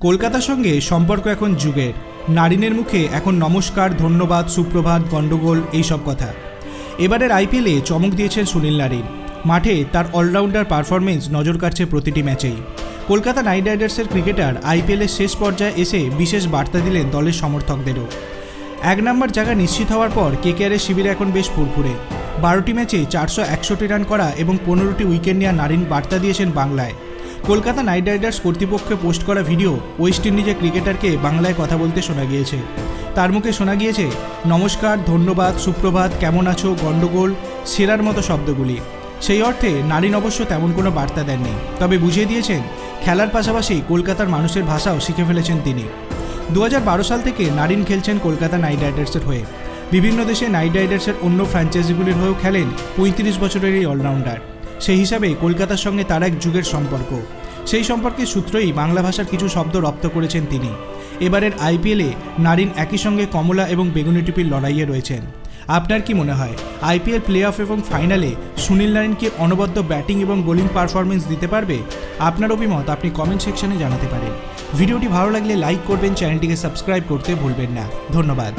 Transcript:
কলকাতার সঙ্গে সম্পর্ক এখন যুগের। নারিনের মুখে এখন নমস্কার, ধন্যবাদ, সুপ্রভাত, গণ্ডগোল, এইসব কথা। এবারের আইপিএলে চমক দিয়েছেন সুনীল নারিন। মাঠে তার অলরাউন্ডার পারফরমেন্স নজর কাটছে প্রতিটি ম্যাচেই। কলকাতা নাইট রাইডার্সের ক্রিকেটার আইপিএলের শেষ পর্যায়ে এসে বিশেষ বার্তা দিলেন দলের সমর্থকদেরও। এক নম্বর জায়গা নিশ্চিত হওয়ার পর কেকেআরের শিবিরে এখন বেশ ফুরফুরে। বারোটি ম্যাচে চারশো একষট্টি রান করা এবং পনেরোটি উইকেট নেওয়া নারিন বার্তা দিয়েছেন বাংলায়। কলকাতা নাইট রাইডার্স কর্তৃপক্ষে পোস্ট করা ভিডিও ওয়েস্ট ইন্ডিজের ক্রিকেটারকে বাংলায় কথা বলতে শোনা গিয়েছে। তার মুখে শোনা গিয়েছে, নমস্কার, ধন্যবাদ, সুপ্রভাত, কেমন আছো, গণ্ডগোল, সেরার মতো শব্দগুলি। সেই অর্থে নারীন অবশ্য তেমন কোনো বার্তা দেননি। তবে বুঝিয়ে দিয়েছেন, খেলার পাশাপাশি কলকাতার মানুষের ভাষাও শিখে ফেলেছেন তিনি। দু হাজার বারো সাল থেকে নারিন খেলছেন কলকাতা নাইট রাইডার্সের হয়ে। বিভিন্ন দেশে নাইট রাইডার্সের অন্য ফ্র্যাঞ্চাইজিগুলির হয়েও খেলেন পঁয়ত্রিশ বছরের এই অলরাউন্ডার। সেই হিসাবে কলকাতার সঙ্গে তার এক যুগের সম্পর্ক। সেই সম্পর্কে সূত্রেই বাংলা ভাষার কিছু শব্দ রপ্ত করেছেন তিনি। এবারের আইপিএলে নারিন একই সঙ্গে কমলা এবং বেগুনি টিপির লড়াইয়ে রয়েছেন। আপনার কি মনে হয়, আইপিএল প্লে অফ এবং ফাইনালে সুনীল নারিন কি অনবদ্য ব্যাটিং এবং বোলিং পারফরমেন্স দিতে পারবে? আপনার অভিমত আপনি কমেন্ট সেকশনে জানাতে পারেন। ভিডিওটি ভালো লাগলে লাইক করবেন, চ্যানেলটিকে সাবস্ক্রাইব করতে ভুলবেন না। ধন্যবাদ।